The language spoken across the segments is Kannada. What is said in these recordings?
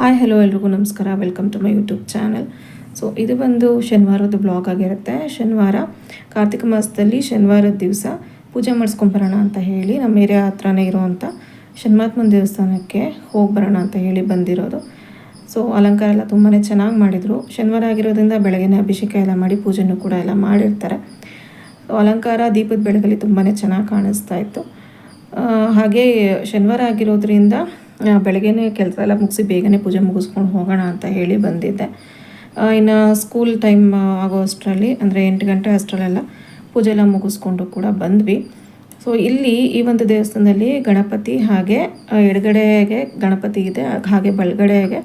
ಹಾಯ್ ಹಲೋ ಎಲ್ರಿಗೂ ನಮಸ್ಕಾರ. Welcome to my YouTube channel so ಇದು ಬಂದು ಶನಿವಾರದ ಬ್ಲಾಗ್ ಆಗಿರುತ್ತೆ. ಶನಿವಾರ, ಕಾರ್ತಿಕ ಮಾಸದಲ್ಲಿ ಶನಿವಾರದ ದಿವಸ ಪೂಜೆ ಮಾಡಿಸ್ಕೊಂಬರೋಣ ಅಂತ ಹೇಳಿ ನಮ್ಮ ಏರಿಯಾ ಹತ್ರನೇ ಇರೋವಂಥ ಶನಿಮಾತ್ಮನ ದೇವಸ್ಥಾನಕ್ಕೆ ಹೋಗಿ ಬರೋಣ ಅಂತ ಹೇಳಿ ಬಂದಿರೋದು. ಸೊ ಅಲಂಕಾರ ಎಲ್ಲ ತುಂಬಾ ಚೆನ್ನಾಗಿ ಮಾಡಿದರು. ಶನಿವಾರ ಆಗಿರೋದ್ರಿಂದ ಬೆಳಗ್ಗೆನೇ ಅಭಿಷೇಕ ಎಲ್ಲ ಮಾಡಿ ಪೂಜೆನೂ ಕೂಡ ಎಲ್ಲ ಮಾಡಿರ್ತಾರೆ. ಅಲಂಕಾರ ದೀಪದ ಬೆಳಗಲ್ಲಿ ತುಂಬಾ ಚೆನ್ನಾಗಿ ಕಾಣಿಸ್ತಾ ಇತ್ತು. ಹಾಗೆ ಶನಿವಾರ ಆಗಿರೋದ್ರಿಂದ ಬೆಳಗ್ಗೆನೇ ಕೆಲಸ ಎಲ್ಲ ಮುಗಿಸಿ ಬೇಗನೆ ಪೂಜೆ ಮುಗಿಸ್ಕೊಂಡು ಹೋಗೋಣ ಅಂತ ಹೇಳಿ ಬಂದಿದ್ದೆ. ಇನ್ನು ಸ್ಕೂಲ್ ಟೈಮ್ ಆಗೋ ಅಷ್ಟರಲ್ಲಿ, ಅಂದರೆ ಎಂಟು ಗಂಟೆ ಅಷ್ಟರಲ್ಲೆಲ್ಲ ಪೂಜೆ ಎಲ್ಲ ಮುಗಿಸ್ಕೊಂಡು ಕೂಡ ಬಂದ್ವಿ. ಸೊ ಇಲ್ಲಿ ಈ ಒಂದು ದೇವಸ್ಥಾನದಲ್ಲಿ ಗಣಪತಿ ಹಾಗೆ ಎಡಗಡೆಗೆ ಗಣಪತಿ ಇದೆ, ಹಾಗೆ ಬಲಗಡೆಗೆ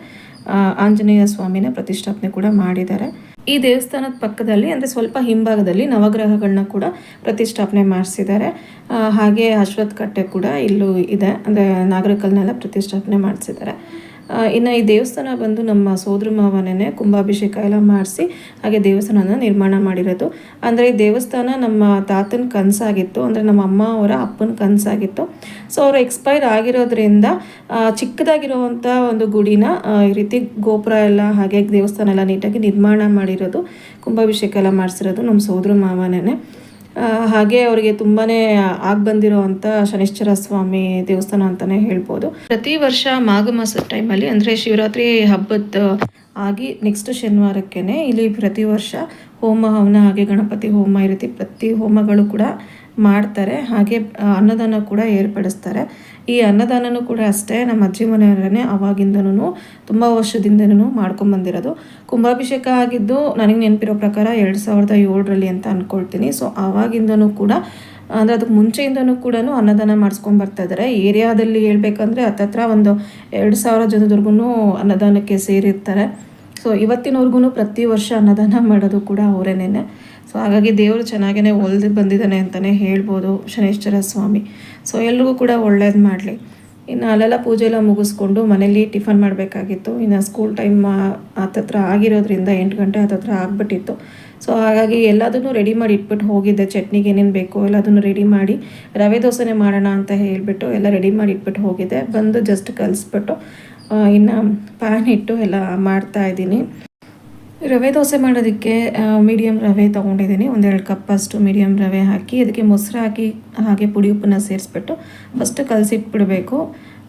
ಆಂಜನೇಯ ಸ್ವಾಮಿನ ಪ್ರತಿಷ್ಠಾಪನೆ ಕೂಡ ಮಾಡಿದ್ದಾರೆ. ಈ ದೇವಸ್ಥಾನದ ಪಕ್ಕದಲ್ಲಿ, ಅಂದರೆ ಸ್ವಲ್ಪ ಹಿಂಭಾಗದಲ್ಲಿ ನವಗ್ರಹಗಳನ್ನ ಕೂಡ ಪ್ರತಿಷ್ಠಾಪನೆ ಮಾಡಿಸಿದ್ದಾರೆ. ಹಾಗೆ ಅಶ್ವತ್ಥ ಕಟ್ಟೆ ಕೂಡ ಇಲ್ಲೂ ಇದೆ. ಅಂದರೆ ನಾಗರಕಲ್ನೆಲ್ಲ ಪ್ರತಿಷ್ಠಾಪನೆ ಮಾಡಿಸಿದ್ದಾರೆ. ಇನ್ನು ಈ ದೇವಸ್ಥಾನ ಬಂದು ನಮ್ಮ ಸೋದರ ಮಾವನೇ ಕುಂಭಾಭಿಷೇಕ ಎಲ್ಲ ಮಾಡಿಸಿ ಹಾಗೆ ದೇವಸ್ಥಾನನ ನಿರ್ಮಾಣ ಮಾಡಿರೋದು. ಅಂದರೆ ಈ ದೇವಸ್ಥಾನ ನಮ್ಮ ತಾತನ ಕನಸಾಗಿತ್ತು, ಅಂದರೆ ನಮ್ಮ ಅಮ್ಮ ಅವರ ಅಪ್ಪನ ಕನಸಾಗಿತ್ತು. ಸೊ ಅವರು ಎಕ್ಸ್ಪೈರ್ ಆಗಿರೋದ್ರಿಂದ ಚಿಕ್ಕದಾಗಿರುವಂಥ ಒಂದು ಗುಡಿನ ಈ ರೀತಿ ಗೋಪುರ ಎಲ್ಲ ಹಾಗೆ ದೇವಸ್ಥಾನ ಎಲ್ಲ ನೀಟಾಗಿ ನಿರ್ಮಾಣ ಮಾಡಿರೋದು, ಕುಂಭಾಭಿಷೇಕ ಎಲ್ಲ ಮಾಡಿಸಿರೋದು ನಮ್ಮ ಸೋದರ ಮಾವನೇ ಹಾಗೆ ಅವರಿಗೆ ತುಂಬಾನೇ ಆಗಿ ಬಂದಿರುವಂತ ಶನಿಶ್ಚರ ಸ್ವಾಮಿ ದೇವಸ್ಥಾನ ಅಂತಾನೆ ಹೇಳ್ಬೋದು. ಪ್ರತಿ ವರ್ಷ ಮಾಘ ಮಾಸದ ಟೈಮಲ್ಲಿ ಅಂದ್ರೆ ಶಿವರಾತ್ರಿ ಹಬ್ಬದ ಆಗಿ ನೆಕ್ಸ್ಟ್ ಶನಿವಾರಕ್ಕೇನೆ ಇಲ್ಲಿ ಪ್ರತಿ ವರ್ಷ ಹೋಮ, ಹವನ ಹಾಗೆ ಗಣಪತಿ ಹೋಮ ಈ ರೀತಿ ಪ್ರತಿ ಹೋಮಗಳು ಕೂಡ ಮಾಡ್ತಾರೆ, ಹಾಗೆ ಅನ್ನದಾನ ಕೂಡ ಏರ್ಪಡಿಸ್ತಾರೆ. ಈ ಅನ್ನದಾನನೂ ಕೂಡ ಅಷ್ಟೇ ನಮ್ಮ ಅಜ್ಜಿ ಮನೆಯವರೇ ಅವಾಗಿಂದನೂ ತುಂಬ ವರ್ಷದಿಂದನೂ ಮಾಡ್ಕೊಂಬಂದಿರೋದು ಕುಂಭಾಭಿಷೇಕ ಆಗಿದ್ದು ನನಗೆ ನೆನಪಿರೋ ಪ್ರಕಾರ ಎರಡು ಸಾವಿರದ ಏಳರಲ್ಲಿ ಅಂತ ಅಂದ್ಕೊಳ್ತೀನಿ ಸೊ ಆವಾಗಿಂದನೂ ಕೂಡ, ಅಂದರೆ ಅದಕ್ಕೆ ಮುಂಚೆಯಿಂದನೂ ಕೂಡ ಅನ್ನದಾನ ಮಾಡಿಸ್ಕೊಂಡು ಬರ್ತಾ ಇದ್ದಾರೆ ಏರಿಯಾದಲ್ಲಿ ಹೇಳ್ಬೇಕಂದ್ರೆ ಹತ್ತತ್ರ ಒಂದು ಎರಡು ಸಾವಿರ ಜನದವರೆಗೂ ಅನ್ನದಾನಕ್ಕೆ ಸೇರಿರ್ತಾರೆ. ಸೊ ಇವತ್ತಿನವರೆಗೂ ಪ್ರತಿ ವರ್ಷ ಅನ್ನದಾನ ಮಾಡೋದು ಕೂಡ ಅವರೇನೇನೆ. ಸೊ ಹಾಗಾಗಿ ದೇವರು ಚೆನ್ನಾಗೇ ಒಲ್ದು ಬಂದಿದ್ದಾನೆ ಅಂತಲೇ ಹೇಳ್ಬೋದು ಶನೇಶ್ವರ ಸ್ವಾಮಿ. ಸೊ ಎಲ್ರಿಗೂ ಕೂಡ ಒಳ್ಳೇದು ಮಾಡಲಿ. ಇನ್ನು ಅಲ್ಲೆಲ್ಲ ಪೂಜೆ ಎಲ್ಲ ಮುಗಿಸ್ಕೊಂಡು ಮನೇಲಿ ಟಿಫನ್ ಮಾಡಬೇಕಾಗಿತ್ತು. ಇನ್ನು ಸ್ಕೂಲ್ ಟೈಮ್ ಹತ್ತತ್ರ ಆಗಿರೋದ್ರಿಂದ ಎಂಟು ಗಂಟೆ ಹತ್ತತ್ರ ಆಗಿಬಿಟ್ಟಿತ್ತು. ಸೊ ಹಾಗಾಗಿ ಎಲ್ಲದನ್ನು ರೆಡಿ ಮಾಡಿ ಇಟ್ಬಿಟ್ಟು ಹೋಗಿದ್ದೆ. ಚಟ್ನಿಗೆ ಏನೇನು ಬೇಕು ಎಲ್ಲದನ್ನು ರೆಡಿ ಮಾಡಿ ರವೆ ದೋಸೆನೇ ಮಾಡೋಣ ಅಂತ ಹೇಳಿಬಿಟ್ಟು ಎಲ್ಲ ರೆಡಿ ಮಾಡಿ ಇಟ್ಬಿಟ್ಟು ಹೋಗಿದ್ದೆ. ಬಂದು ಜಸ್ಟ್ ಕಲಿಸ್ಬಿಟ್ಟು ಇನ್ನು ಪ್ಯಾನ್ ಇಟ್ಟು ಎಲ್ಲ ಮಾಡ್ತಾ ಇದ್ದೀನಿ. ರವೆ ದೋಸೆ ಮಾಡೋದಕ್ಕೆ ಮೀಡಿಯಮ್ ರವೆ ತೊಗೊಂಡಿದ್ದೀನಿ. ಒಂದೆರಡು ಕಪ್ ಅಷ್ಟು ಮೀಡಿಯಮ್ ರವೆ ಹಾಕಿ, ಅದಕ್ಕೆ ಮೊಸರು ಹಾಕಿ, ಹಾಗೆ ಪುಡಿ ಉಪ್ಪನ್ನು ಸೇರಿಸ್ಬಿಟ್ಟು ಫಸ್ಟ್ ಕಲಸಿಟ್ಬಿಡಬೇಕು.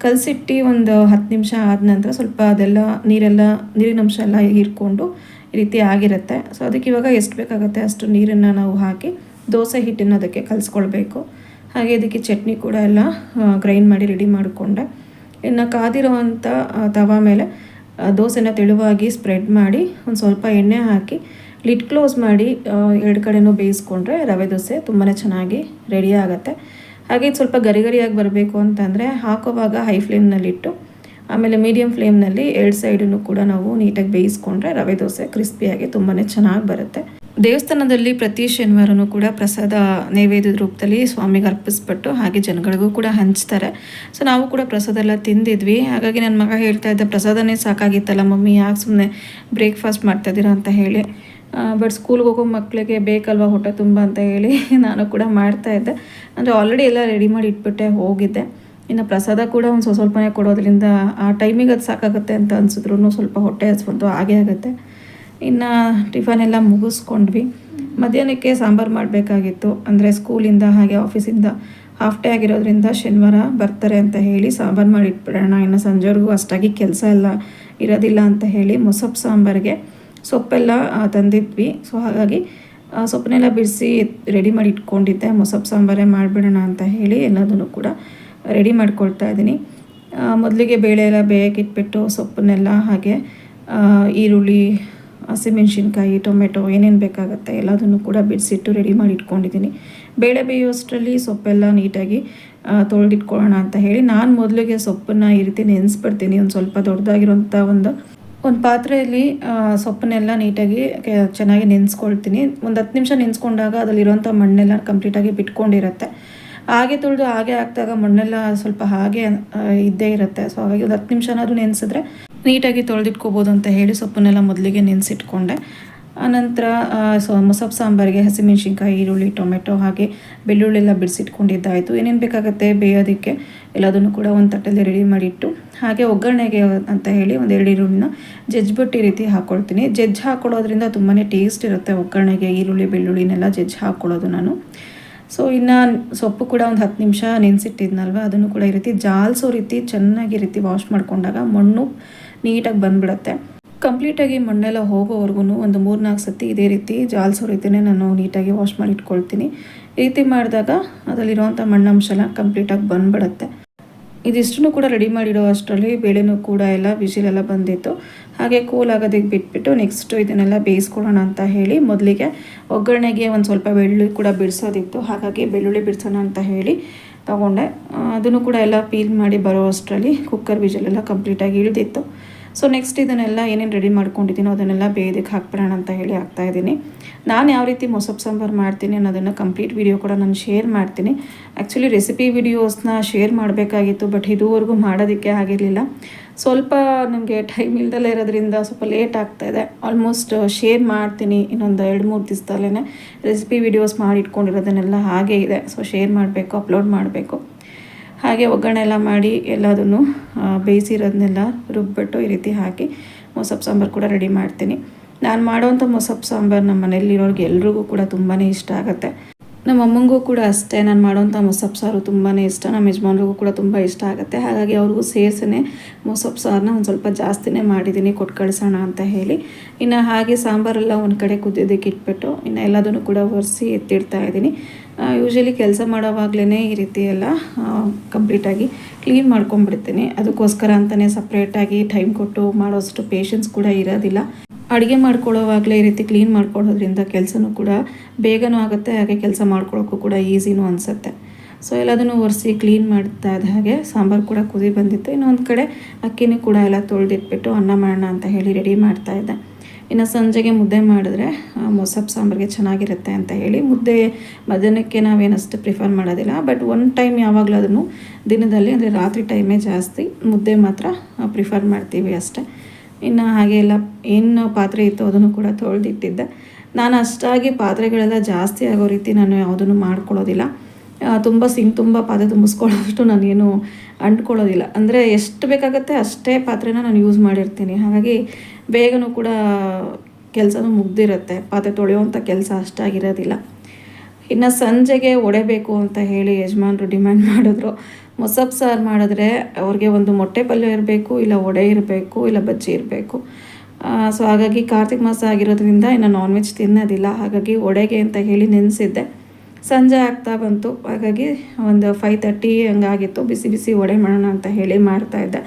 ಕಲಸಿಟ್ಟು ಒಂದು ಹತ್ತು ನಿಮಿಷ ಆದ ನಂತರ ಸ್ವಲ್ಪ ಅದೆಲ್ಲ, ನೀರೆಲ್ಲ, ನೀರಿನ ಅಂಶ ಎಲ್ಲ ಹೀರ್ಕೊಂಡು ಈ ರೀತಿ ಆಗಿರುತ್ತೆ. ಸೊ ಅದಕ್ಕೆ ಇವಾಗ ಎಷ್ಟು ಬೇಕಾಗುತ್ತೆ ಅಷ್ಟು ನೀರನ್ನು ನಾವು ಹಾಕಿ ದೋಸೆ ಹಿಟ್ಟನ್ನು ಅದಕ್ಕೆ ಕಲಿಸ್ಕೊಳ್ಬೇಕು. ಹಾಗೆ ಇದಕ್ಕೆ ಚಟ್ನಿ ಕೂಡ ಎಲ್ಲ ಗ್ರೈಂಡ್ ಮಾಡಿ ರೆಡಿ ಮಾಡಿಕೊಂಡೆ. ಇನ್ನು ಕಾದಿರೋ ಅಂಥ ತವಾ ಮೇಲೆ ದೋಸೆನ ತೆಳುವಾಗಿ ಸ್ಪ್ರೆಡ್ ಮಾಡಿ ಒಂದು ಸ್ವಲ್ಪ ಎಣ್ಣೆ ಹಾಕಿ ಲಿಡ್ ಕ್ಲೋಸ್ ಮಾಡಿ ಎರಡು ಕಡೆನೂ ಬೇಯಿಸ್ಕೊಂಡ್ರೆ ರವೆ ದೋಸೆ ತುಂಬಾ ಚೆನ್ನಾಗಿ ರೆಡಿ ಆಗುತ್ತೆ. ಹಾಗೆ ಇದು ಸ್ವಲ್ಪ ಗರಿ ಗರಿಯಾಗಿ ಬರಬೇಕು ಅಂತಂದರೆ ಹಾಕೋವಾಗ ಹೈ ಫ್ಲೇಮ್ನಲ್ಲಿಟ್ಟು ಆಮೇಲೆ ಮೀಡಿಯಮ್ ಫ್ಲೇಮ್ನಲ್ಲಿ ಎರಡು ಸೈಡನ್ನು ಕೂಡ ನಾವು ನೀಟಾಗಿ ಬೇಯಿಸ್ಕೊಂಡ್ರೆ ರವೆ ದೋಸೆ ಕ್ರಿಸ್ಪಿಯಾಗಿ ತುಂಬಾ ಚೆನ್ನಾಗಿ ಬರುತ್ತೆ. ದೇವಸ್ಥಾನದಲ್ಲಿ ಪ್ರತಿ ಶನಿವಾರನೂ ಕೂಡ ಪ್ರಸಾದ ನೈವೇದ್ಯದ ರೂಪದಲ್ಲಿ ಸ್ವಾಮಿಗೆ ಅರ್ಪಿಸ್ಬಿಟ್ಟು ಹಾಗೆ ಜನಗಳಿಗೂ ಕೂಡ ಹಂಚ್ತಾರೆ. ಸೊ ನಾವು ಕೂಡ ಪ್ರಸಾದ ಎಲ್ಲ ತಿಂದಿದ್ವಿ. ಹಾಗಾಗಿ ನನ್ನ ಮಗ ಹೇಳ್ತಾ ಇದ್ದ, ಪ್ರಸಾದನೇ ಸಾಕಾಗಿತ್ತಲ್ಲ ಮಮ್ಮಿ, ಯಾಕೆ ಸುಮ್ಮನೆ ಬ್ರೇಕ್ಫಾಸ್ಟ್ ಮಾಡ್ತಾಯಿದ್ದೀರಾ ಅಂತ ಹೇಳಿ. ಬಟ್ ಸ್ಕೂಲ್ಗೆ ಹೋಗೋ ಮಕ್ಕಳಿಗೆ ಬೇಕಲ್ವಾ ಹೊಟ್ಟೆ ತುಂಬ ಅಂತ ಹೇಳಿ ನಾನು ಕೂಡ ಮಾಡ್ತಾ ಇದ್ದೆ. ಅಂದರೆ ಆಲ್ರೆಡಿ ಎಲ್ಲ ರೆಡಿ ಮಾಡಿ ಇಟ್ಬಿಟ್ಟೆ ಹೋಗಿದ್ದೆ. ಇನ್ನು ಪ್ರಸಾದ ಕೂಡ ಒಂದು ಸ್ವಲ್ಪ ಸ್ವಲ್ಪನೇ ಕೊಡೋದ್ರಿಂದ ಆ ಟೈಮಿಗೆ ಅದು ಸಾಕಾಗುತ್ತೆ ಅಂತ ಅನ್ಸಿದ್ರು ಸ್ವಲ್ಪ ಹೊಟ್ಟೆ ಹಸ್ವಂತು ಆಗೇ ಆಗುತ್ತೆ. ಇನ್ನು ಟಿಫನ್ ಎಲ್ಲ ಮುಗಿಸ್ಕೊಂಡ್ವಿ. ಮಧ್ಯಾಹ್ನಕ್ಕೆ ಸಾಂಬಾರು ಮಾಡಬೇಕಾಗಿತ್ತು. ಅಂದರೆ ಸ್ಕೂಲಿಂದ ಹಾಗೆ ಆಫೀಸಿಂದ ಹಾಫ್ ಡೇ ಆಗಿರೋದ್ರಿಂದ ಶನಿವಾರ ಬರ್ತಾರೆ ಅಂತ ಹೇಳಿ ಸಾಂಬಾರು ಮಾಡಿಟ್ಬಿಡೋಣ. ಇನ್ನು ಸಂಜೆವರೆಗೂ ಅಷ್ಟಾಗಿ ಕೆಲಸ ಎಲ್ಲ ಇರೋದಿಲ್ಲ ಅಂತ ಹೇಳಿ ಮೊಸಪ್ಪು ಸಾಂಬಾರಿಗೆ ಸೊಪ್ಪೆಲ್ಲ ತಂದಿದ್ವಿ. ಸೊ ಹಾಗಾಗಿ ಸೊಪ್ಪನ್ನೆಲ್ಲ ಬಿಡಿಸಿ ರೆಡಿ ಮಾಡಿ ಇಟ್ಕೊಂಡಿದ್ದೆ ಮೊಸಪ್ಪು ಸಾಂಬಾರೇ ಮಾಡಿಬಿಡೋಣ ಅಂತ ಹೇಳಿ ಎಲ್ಲದನ್ನು ಕೂಡ ರೆಡಿ ಮಾಡ್ಕೊಳ್ತಾ ಇದ್ದೀನಿ. ಮೊದಲಿಗೆ ಬೇಳೆ ಎಲ್ಲ ಬೇಯಕ್ಕೆ ಇಟ್ಬಿಟ್ಟು ಸೊಪ್ಪನ್ನೆಲ್ಲ ಹಾಗೆ ಈರುಳ್ಳಿ ಹಸಿಮೆಣ್ಸಿನ್ಕಾಯಿ ಟೊಮೆಟೊ ಏನೇನು ಬೇಕಾಗುತ್ತೆ ಎಲ್ಲದನ್ನು ಕೂಡ ಬಿಡಿಸಿಟ್ಟು ರೆಡಿ ಮಾಡಿ ಇಟ್ಕೊಂಡಿದ್ದೀನಿ. ಬೇಳೆ ಬೇಯೋಷ್ಟರಲ್ಲಿ ಸೊಪ್ಪೆಲ್ಲ ನೀಟಾಗಿ ತೊಳೆದಿಟ್ಕೊಳ್ಳೋಣ ಅಂತ ಹೇಳಿ ನಾನು ಮೊದಲಿಗೆ ಸೊಪ್ಪನ್ನು ಈ ರೀತಿ ನೆನೆಸ್ಬಿಡ್ತೀನಿ ಒಂದು ಸ್ವಲ್ಪ ದೊಡ್ಡದಾಗಿರೋಂಥ ಒಂದು ಒಂದು ಪಾತ್ರೆಯಲ್ಲಿ ಸೊಪ್ಪನ್ನೆಲ್ಲ ನೀಟಾಗಿ ಚೆನ್ನಾಗಿ ನೆನೆಸ್ಕೊಳ್ತೀನಿ. ಒಂದು ಹತ್ತು ನಿಮಿಷ ನೆನೆಸ್ಕೊಂಡಾಗ ಅದರಲ್ಲಿರೋಂಥ ಮಣ್ಣೆಲ್ಲ ಕಂಪ್ಲೀಟಾಗಿ ಬಿಟ್ಕೊಂಡಿರುತ್ತೆ. ಹಾಗೆ ತುಳಿದು ಹಾಗೆ ಹಾಕಿದಾಗ ಮಣ್ಣೆಲ್ಲ ಸ್ವಲ್ಪ ಹಾಗೆ ಇದ್ದೇ ಇರುತ್ತೆ. ಸೊ ಹಾಗಾಗಿ ಒಂದು ಹತ್ತು ನಿಮಿಷನಾದರೂ ನೆನೆಸಿದ್ರೆ ನೀಟಾಗಿ ತೊಳೆದಿಟ್ಕೋಬೋದು ಅಂತ ಹೇಳಿ ಸೊಪ್ಪನ್ನೆಲ್ಲ ಮೊದಲಿಗೆ ನೆನೆಸಿಟ್ಕೊಂಡೆ. ಆನಂತರ ಸೊ ಮೊಸಪ್ ಸಾಂಬಾರಿಗೆ ಹಸಿಮೆಣ್ಸಿನ್ಕಾಯಿ, ಈರುಳ್ಳಿ, ಟೊಮೆಟೊ ಹಾಗೆ ಬೆಳ್ಳುಳ್ಳಿ ಎಲ್ಲ ಬಿಡಿಸಿಟ್ಕೊಂಡಿದ್ದಾಯಿತು. ಏನೇನು ಬೇಕಾಗುತ್ತೆ ಬೇಯೋದಕ್ಕೆ ಎಲ್ಲದನ್ನು ಕೂಡ ಒಂದು ತಟ್ಟೆಯಲ್ಲಿ ರೆಡಿ ಮಾಡಿಟ್ಟು, ಹಾಗೆ ಒಗ್ಗರಣೆಗೆ ಅಂತ ಹೇಳಿ ಒಂದು ಎರಡು ಈರುಳ್ಳಿನ ಜಜ್ಬಿಟ್ಟು ರೀತಿ ಹಾಕ್ಕೊಳ್ತೀನಿ ಜಜ್ಜ್ ಹಾಕ್ಕೊಳ್ಳೋದ್ರಿಂದ ತುಂಬಾ ಟೇಸ್ಟ್ ಇರುತ್ತೆ ಒಗ್ಗರಣೆಗೆ, ಈರುಳ್ಳಿ, ಬೆಳ್ಳುಳ್ಳಿನೆಲ್ಲ ಜಜ್ಜ್ ಹಾಕ್ಕೊಳ್ಳೋದು ನಾನು. ಸೊ ಇನ್ನು ಸೊಪ್ಪು ಕೂಡ ಒಂದು ಹತ್ತು ನಿಮಿಷ ನೆನೆಸಿಟ್ಟಿದ್ನಲ್ವ, ಅದನ್ನು ಕೂಡ ಈ ರೀತಿ ಜಾಲ್ಸೋ ರೀತಿ ಚೆನ್ನಾಗಿ ರೀತಿ ವಾಶ್ ಮಾಡಿಕೊಂಡಾಗ ಮಣ್ಣು ನೀಟಾಗಿ ಬಂದ್ಬಿಡುತ್ತೆ. ಕಂಪ್ಲೀಟಾಗಿ ಮಣ್ಣೆಲ್ಲ ಹೋಗೋವರೆಗೂ ಒಂದು ಮೂರು ನಾಲ್ಕು ಸತಿ ಇದೇ ರೀತಿ ಜಾಲ್ಸೋ ರೀತಿಯೇ ನಾನು ನೀಟಾಗಿ ವಾಶ್ ಮಾಡಿ ಇಟ್ಕೊಳ್ತೀನಿ ಈ ರೀತಿ ಮಾಡಿದಾಗ ಅದರಲ್ಲಿರುವಂಥ ಮಣ್ಣಂಶ ಎಲ್ಲ ಕಂಪ್ಲೀಟಾಗಿ ಬಂದ್ಬಿಡುತ್ತೆ. ಇದಿಷ್ಟನ್ನು ಕೂಡ ರೆಡಿ ಮಾಡಿಡೋ ಅಷ್ಟರಲ್ಲಿ ಬೇಳೆನೂ ಕೂಡ ಎಲ್ಲ ಬಿಸಿಲೆಲ್ಲ ಬಂದಿತ್ತು. ಹಾಗೆ ಕೂಲ್ ಆಗೋದಕ್ಕೆ ಬಿಟ್ಬಿಟ್ಟು ನೆಕ್ಸ್ಟು ಇದನ್ನೆಲ್ಲ ಬೇಯಿಸ್ಕೊಳ್ಳೋಣ ಅಂತ ಹೇಳಿ ಮೊದಲಿಗೆ ಒಗ್ಗರಣೆಗೆ ಒಂದು ಸ್ವಲ್ಪ ಬೆಳ್ಳುಳ್ಳಿ ಕೂಡ ಬಿಡಿಸೋದಿತ್ತು. ಹಾಗಾಗಿ ಬೆಳ್ಳುಳ್ಳಿ ಬಿಡಿಸೋಣ ಅಂತ ಹೇಳಿ ತಗೊಂಡೆ. ಅದನ್ನು ಕೂಡ ಎಲ್ಲ ಪೀಲ್ ಮಾಡಿ ಬರೋ ಅಷ್ಟರಲ್ಲಿ ಕುಕ್ಕರ್ ಬೀಜಲೆಲ್ಲ ಕಂಪ್ಲೀಟಾಗಿ ಇಳಿದಿತ್ತು. ಸೊ ನೆಕ್ಸ್ಟ್ ಇದನ್ನೆಲ್ಲ ಏನೇನು ರೆಡಿ ಮಾಡ್ಕೊಂಡಿದ್ದೀನೋ ಅದನ್ನೆಲ್ಲ ಬೇಯೋದಕ್ಕೆ ಹಾಕ್ಬಿಡೋಣ ಅಂತ ಹೇಳಿ ಹಾಕ್ತಾಯಿದ್ದೀನಿ ನಾನು ಯಾವ ರೀತಿ ಮೊಸಬ್ ಸಾಂಬಾರು ಮಾಡ್ತೀನಿ ಅನ್ನೋದನ್ನು ಕಂಪ್ಲೀಟ್ ವಿಡಿಯೋ ಕೂಡ ನಾನು ಶೇರ್ ಮಾಡ್ತೀನಿ. ಆ್ಯಕ್ಚುಲಿ ರೆಸಿಪಿ ವಿಡಿಯೋಸ್ನ ಶೇರ್ ಮಾಡಬೇಕಾಗಿತ್ತು ಬಟ್ ಇದುವರೆಗೂ ಮಾಡೋದಕ್ಕೆ ಆಗಿರಲಿಲ್ಲ. ಸ್ವಲ್ಪ ನನಗೆ ಟೈಮ್ ಇಲ್ದಲ್ಲೇ ಇರೋದ್ರಿಂದ ಸ್ವಲ್ಪ ಲೇಟ್ ಆಗ್ತಾಯಿದೆ ಆಲ್ಮೋಸ್ಟ್ ಶೇರ್ ಮಾಡ್ತೀನಿ ಇನ್ನೊಂದು ಎರಡು, ಮೂರು ದಿವಸದಲ್ಲೇ ರೆಸಿಪಿ ವಿಡಿಯೋಸ್ ಮಾಡಿ ಇಟ್ಕೊಂಡಿರೋದನ್ನೆಲ್ಲ ಹಾಗೇ ಇದೆ. ಸೊ ಶೇರ್ ಮಾಡಬೇಕು ಅಪ್ಲೋಡ್ ಮಾಡಬೇಕು. ಹಾಗೆ ಒಗ್ಗರಣೆ ಎಲ್ಲ ಮಾಡಿ ಎಲ್ಲದನ್ನು ಬೇಯಿಸಿರೋದನ್ನೆಲ್ಲ ರುಬ್ಬಿಟ್ಟು ಈ ರೀತಿ ಹಾಕಿ ಮೊಸಪ್ ಸಾಂಬಾರು ಕೂಡ ರೆಡಿ ಮಾಡ್ತೀನಿ. ನಾನು ಮಾಡೋವಂಥ ಮೊಸಪ್ ಸಾಂಬಾರು ನಮ್ಮ ಮನೇಲಿರೋರಿಗೆ ಎಲ್ರಿಗೂ ಕೂಡ ತುಂಬಾ ಇಷ್ಟ ಆಗುತ್ತೆ. ನಮ್ಮ ಅಮ್ಮಂಗೂ ಕೂಡ ಅಷ್ಟೇ, ನಾನು ಮಾಡೋವಂಥ ಮೊಸಪ್ ಸಾರು ತುಂಬಾ ಇಷ್ಟ, ನಮ್ಮ ಯಜಮಾನ್ರಿಗೂ ಕೂಡ ತುಂಬ ಇಷ್ಟ ಆಗುತ್ತೆ. ಹಾಗಾಗಿ ಅವ್ರಿಗೂ ಸೇರಿಸೇ ಮೊಸಪ್ ಸಾರನ್ನ ಒಂದು ಸ್ವಲ್ಪ ಜಾಸ್ತಿನೇ ಮಾಡಿದ್ದೀನಿ ಕೊಟ್ಟು ಕಳಿಸೋಣ ಅಂತ ಹೇಳಿ. ಇನ್ನು ಹಾಗೆ ಸಾಂಬಾರೆಲ್ಲ ಒಂದು ಕಡೆ ಕುದ್ದಿದ್ದಕ್ಕೆ ಇಟ್ಬಿಟ್ಟು ಇನ್ನು ಎಲ್ಲದನ್ನು ಕೂಡ ಒರೆಸಿ ಎತ್ತಿಡ್ತಾ ಇದ್ದೀನಿ ಯೂಶ್ವಲಿ ಕೆಲಸ ಮಾಡೋವಾಗಲೇ ಈ ರೀತಿ ಎಲ್ಲ ಕಂಪ್ಲೀಟಾಗಿ ಕ್ಲೀನ್ ಮಾಡ್ಕೊಂಡ್ಬಿಡ್ತೀನಿ. ಅದಕ್ಕೋಸ್ಕರ ಅಂತಲೇ ಸಪ್ರೇಟಾಗಿ ಟೈಮ್ ಕೊಟ್ಟು ಮಾಡೋಷ್ಟು ಪೇಷನ್ಸ್ ಕೂಡ ಇರೋದಿಲ್ಲ. ಅಡುಗೆ ಮಾಡ್ಕೊಳ್ಳೋವಾಗಲೇ ಈ ರೀತಿ ಕ್ಲೀನ್ ಮಾಡ್ಕೊಳ್ಳೋದ್ರಿಂದ ಕೆಲಸನೂ ಕೂಡ ಬೇಗನೂ ಆಗುತ್ತೆ, ಹಾಗೆ ಕೆಲಸ ಮಾಡ್ಕೊಳ್ಳೋಕ್ಕೂ ಕೂಡ ಈಸಿನೂ ಅನಿಸುತ್ತೆ. ಸೊ ಎಲ್ಲದನ್ನು ಒರೆಸಿ ಕ್ಲೀನ್ ಮಾಡ್ತಾ ಇದ್ದ ಹಾಗೆ ಸಾಂಬಾರು ಕೂಡ ಕುದಿ ಬಂದಿತ್ತು. ಇನ್ನೊಂದು ಕಡೆ ಅಕ್ಕಿನೂ ಕೂಡ ಎಲ್ಲ ತೊಳೆದಿಟ್ಬಿಟ್ಟು ಅನ್ನ ಮಾಡೋಣ ಅಂತ ಹೇಳಿ ರೆಡಿ ಮಾಡ್ತಾ ಇದ್ದೆ ಇನ್ನು ಸಂಜೆಗೆ ಮುದ್ದೆ ಮಾಡಿದ್ರೆ ಮೊಸಪ್ ಸಾಂಬಾರಿಗೆ ಚೆನ್ನಾಗಿರುತ್ತೆ ಅಂತ ಹೇಳಿ ಮುದ್ದೆ ಮಧ್ಯಾಹ್ನಕ್ಕೆ ನಾವೇನಷ್ಟು ಪ್ರಿಫರ್ ಮಾಡೋದಿಲ್ಲ. ಬಟ್ ಒನ್ ಟೈಮ್ ಯಾವಾಗಲೂ ಅದನ್ನು ದಿನದಲ್ಲಿ, ಅಂದರೆ ರಾತ್ರಿ ಟೈಮೇ ಜಾಸ್ತಿ ಮುದ್ದೆ ಮಾತ್ರ ಪ್ರಿಫರ್ ಮಾಡ್ತೀವಿ ಅಷ್ಟೇ. ಇನ್ನು ಹಾಗೆ ಎಲ್ಲ ಏನು ಪಾತ್ರೆ ಇತ್ತು ಅದನ್ನು ಕೂಡ ತೊಳೆದಿಟ್ಟಿದ್ದೆ. ನಾನು ಅಷ್ಟಾಗಿ ಪಾತ್ರೆಗಳೆಲ್ಲ ಜಾಸ್ತಿ ಆಗೋ ರೀತಿ ನಾನು ಯಾವುದನ್ನು ಮಾಡ್ಕೊಳ್ಳೋದಿಲ್ಲ. ತುಂಬ ಸಿಂಗ್ ತುಂಬ ಪಾತ್ರೆ ತುಂಬಿಸ್ಕೊಳ್ಳೋಷ್ಟು ನಾನೇನು ಅಂಟ್ಕೊಳ್ಳೋದಿಲ್ಲ. ಅಂದರೆ ಎಷ್ಟು ಬೇಕಾಗುತ್ತೆ ಅಷ್ಟೇ ಪಾತ್ರೆನ ನಾನು ಯೂಸ್ ಮಾಡಿರ್ತೀನಿ. ಹಾಗಾಗಿ ಬೇಗನೂ ಕೂಡ ಕೆಲಸನೂ ಮುಗ್ದಿರುತ್ತೆ. ಪಾತ್ರೆ ತೊಳೆಯುವಂಥ ಕೆಲಸ ಅಷ್ಟಾಗಿರೋದಿಲ್ಲ ಇನ್ನು ಸಂಜೆಗೆ ಒಡೆಬೇಕು ಅಂತ ಹೇಳಿ ಯಜಮಾನರು ಡಿಮ್ಯಾಂಡ್ ಮಾಡಿದ್ರು. ಮೊಸಬ್ ಸಾರು ಮಾಡಿದ್ರೆ ಅವ್ರಿಗೆ ಒಂದು ಮೊಟ್ಟೆ ಪಲ್ಯ ಇರಬೇಕು, ಇಲ್ಲ ಒಡೆ ಇರಬೇಕು, ಇಲ್ಲ ಬಜ್ಜಿ ಇರಬೇಕು. ಸೊ ಹಾಗಾಗಿ ಕಾರ್ತಿಕ್ ಮಾಸ ಆಗಿರೋದ್ರಿಂದ ಇನ್ನು ನಾನ್ ವೆಜ್ ತಿನ್ನೋದಿಲ್ಲ. ಹಾಗಾಗಿ ಒಡೆಗೆ ಅಂತ ಹೇಳಿ ನೆನೆಸಿದ್ದೆ. ಸಂಜೆ ಆಗ್ತಾ ಬಂತು. ಹಾಗಾಗಿ ಒಂದು ಫೈವ್ ತರ್ಟಿ ಹಂಗಾಗಿತ್ತು. ಬಿಸಿ ಬಿಸಿ ಒಡೆ ಮಾಡೋಣ ಅಂತ ಹೇಳಿ ಮಾಡ್ತಾಯಿದ್ದೆ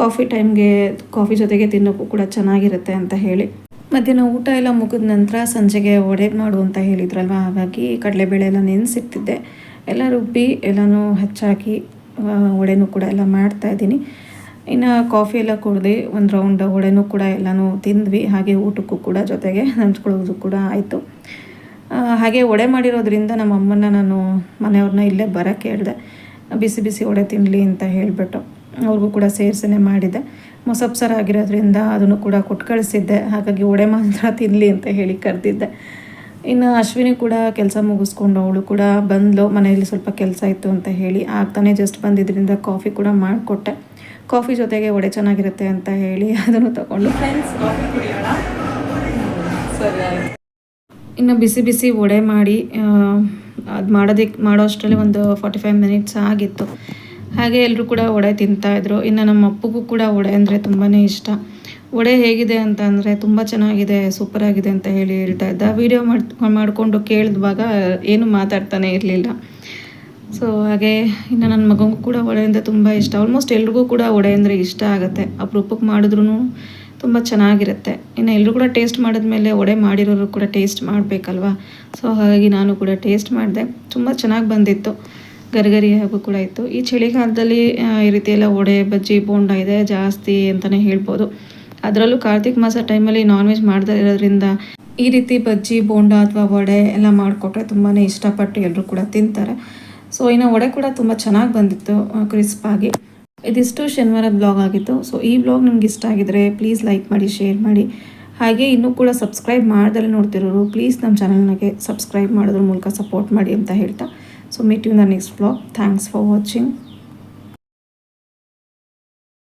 ಕಾಫಿ ಟೈಮ್ಗೆ ಕಾಫಿ ಜೊತೆಗೆ ತಿನ್ನೋಕ್ಕೂ ಕೂಡ ಚೆನ್ನಾಗಿರುತ್ತೆ ಅಂತ ಹೇಳಿ. ಮಧ್ಯಾಹ್ನ ಊಟ ಎಲ್ಲ ಮುಗಿದ ನಂತರ ಸಂಜೆಗೆ ವಡೆ ಮಾಡು ಅಂತ ಹೇಳಿದ್ರಲ್ವ? ಹಾಗಾಗಿ ಕಡಲೆಬೇಳೆ ಎಲ್ಲ ನೆನೆಸಿಟ್ಟಿದ್ದೆ. ಎಲ್ಲ ರುಬ್ಬಿ ಎಲ್ಲನೂ ಹೆಚ್ಚಾಕಿ ವಡೆನೂ ಕೂಡ ಎಲ್ಲ ಮಾಡ್ತಾಯಿದ್ದೀನಿ ಇನ್ನು ಕಾಫಿ ಎಲ್ಲ ಕುಡ್ದು ಒಂದು ರೌಂಡ್ ವಡೆನೂ ಕೂಡ ಎಲ್ಲನೂ ತಿಂದ್ವಿ. ಹಾಗೆ ಊಟಕ್ಕೂ ಕೂಡ ಜೊತೆಗೆ ನಂಚ್ಕೊಳ್ಳೋದು ಕೂಡ ಆಯಿತು. ಹಾಗೆ ಒಡೆ ಮಾಡಿರೋದ್ರಿಂದ ನಮ್ಮ ಅಮ್ಮನ ನಾನು ಮನೆಯವ್ರನ್ನ ಇಲ್ಲೇ ಬರೋಕ್ಕೆ ಹೇಳಿದೆ. ಬಿಸಿ ಬಿಸಿ ಒಡೆ ತಿನ್ನಲಿ ಅಂತ ಹೇಳಿಬಿಟ್ಟು. ಅವ್ರಿಗೂ ಕೂಡ ಸೇರ್ಸನೆ ಮಾಡಿದೆ. ಮೊಸಪ್ಸರ ಆಗಿರೋದ್ರಿಂದ ಅದನ್ನು ಕೂಡ ಕೊಟ್ಟು ಕಳಿಸಿದ್ದೆ. ಹಾಗಾಗಿ ಒಡೆ ಮಾತ್ರ ತಿನ್ನಲಿ ಅಂತ ಹೇಳಿ ಕರೆದಿದ್ದೆ. ಇನ್ನು ಅಶ್ವಿನಿ ಕೂಡ ಕೆಲಸ ಮುಗಿಸ್ಕೊಂಡು ಅವಳು ಕೂಡ ಬಂದಳು ಮನೆಯಲ್ಲಿ ಸ್ವಲ್ಪ ಕೆಲಸ ಇತ್ತು ಅಂತ ಹೇಳಿ ಆಗ್ತಾನೆ ಜಸ್ಟ್ ಬಂದಿದ್ದರಿಂದ ಕಾಫಿ ಕೂಡ ಮಾಡಿಕೊಟ್ಟೆ. ಕಾಫಿ ಜೊತೆಗೆ ಒಡೆ ಚೆನ್ನಾಗಿರುತ್ತೆ ಅಂತ ಹೇಳಿ ಅದನ್ನು ತಗೊಂಡು. ಫ್ರೆಂಡ್ಸ್ ಸರಿ ಇನ್ನು ಬಿಸಿ ಬಿಸಿ ವಡೆ ಮಾಡಿ ಅದು ಮಾಡೋದಕ್ಕೆ ಮಾಡೋ ಅಷ್ಟರಲ್ಲಿ ಒಂದು ಫಾರ್ಟಿ ಫೈವ್ ಮಿನಿಟ್ಸ್ ಆಗಿತ್ತು. ಹಾಗೆ ಎಲ್ಲರೂ ಕೂಡ ವಡೆ ತಿಂತಾಯಿದ್ರು ಇನ್ನು ನಮ್ಮ ಅಪ್ಪಗೂ ಕೂಡ ವಡೆ ಅಂದರೆ ತುಂಬಾ ಇಷ್ಟ. ವಡೆ ಹೇಗಿದೆ ಅಂತ ಅಂದರೆ ತುಂಬ ಚೆನ್ನಾಗಿದೆ ಸೂಪರ್ ಆಗಿದೆ ಅಂತ ಹೇಳಿ ಹೇಳ್ತಾ ಇದ್ದ. ವೀಡಿಯೋ ಮಾಡಿ, ಮಾಡಿಕೊಂಡು ಕೇಳಿದ್ವಾಗ ಏನು ಮಾತಾಡ್ತಾನೆ ಇರಲಿಲ್ಲ. ಸೊ ಹಾಗೆ ಇನ್ನು ನನ್ನ ಮಗನಿಗೂ ಕೂಡ ವಡೆ ಅಂದರೆ ತುಂಬ ಇಷ್ಟ. ಆಲ್ಮೋಸ್ಟ್ ಎಲ್ರಿಗೂ ಕೂಡ ವಡೆ ಅಂದರೆ ಇಷ್ಟ ಆಗುತ್ತೆ. ಅಪರೂಪಕ್ಕೆ ಮಾಡಿದ್ರೂ ತುಂಬ ಚೆನ್ನಾಗಿರುತ್ತೆ. ಇನ್ನು ಎಲ್ಲರೂ ಕೂಡ ಟೇಸ್ಟ್ ಮಾಡಿದ್ಮೇಲೆ ಒಡೆ ಮಾಡಿರೋರು ಕೂಡ ಟೇಸ್ಟ್ ಮಾಡಬೇಕಲ್ವಾ? ಸೊ ಹಾಗಾಗಿ ನಾನು ಕೂಡ ಟೇಸ್ಟ್ ಮಾಡಿದೆ. ತುಂಬ ಚೆನ್ನಾಗಿ ಬಂದಿತ್ತು. ಗರಿಗರಿ ಹಾಗೂ ಕೂಡ ಇತ್ತು. ಈ ಚಳಿಗಾಲದಲ್ಲಿ ಈ ರೀತಿ ಎಲ್ಲ ಒಡೆ ಬಜ್ಜಿ, ಬೋಂಡ ಇದೆ, ಜಾಸ್ತಿ ಅಂತಲೇ ಹೇಳ್ಬೋದು. ಅದರಲ್ಲೂ ಕಾರ್ತಿಕ್ ಮಾಸ ಟೈಮಲ್ಲಿ ನಾನ್ ವೆಜ್ ಮಾಡದೇ ಇರೋದ್ರಿಂದ ಈ ರೀತಿ ಬಜ್ಜಿ, ಬೋಂಡ ಅಥವಾ ವಡೆ ಎಲ್ಲ ಮಾಡಿಕೊಟ್ರೆ ತುಂಬಾ ಇಷ್ಟಪಟ್ಟು ಎಲ್ಲರೂ ಕೂಡ ತಿಂತಾರೆ. ಸೊ ಇನ್ನು ವಡೆ ಕೂಡ ತುಂಬ ಚೆನ್ನಾಗಿ ಬಂದಿತ್ತು ಕ್ರಿಸ್ಪಾಗಿ ಇದಿಷ್ಟು ಶನಿವಾರದ ಬ್ಲಾಗ್ ಆಗಿತ್ತು. ಸೊ ಈ ಬ್ಲಾಗ್ ನಿಮ್ಗೆ ಇಷ್ಟ ಆಗಿದ್ರೆ ಪ್ಲೀಸ್ ಲೈಕ್ ಮಾಡಿ ಶೇರ್ ಮಾಡಿ. ಹಾಗೆ ಇನ್ನೂ ಕೂಡ ಸಬ್ಸ್ಕ್ರೈಬ್ ಮಾಡ್ದಲೇ ನೋಡ್ತಿರೋರು ಪ್ಲೀಸ್ ನಮ್ಮ ಚಾನಲ್ನಾಗೆ ಸಬ್ಸ್ಕ್ರೈಬ್ ಮಾಡೋದ್ರ ಮೂಲಕ ಸಪೋರ್ಟ್ ಮಾಡಿ ಅಂತ ಹೇಳ್ತಾ. So meet you in the next vlog. Thanks for watching.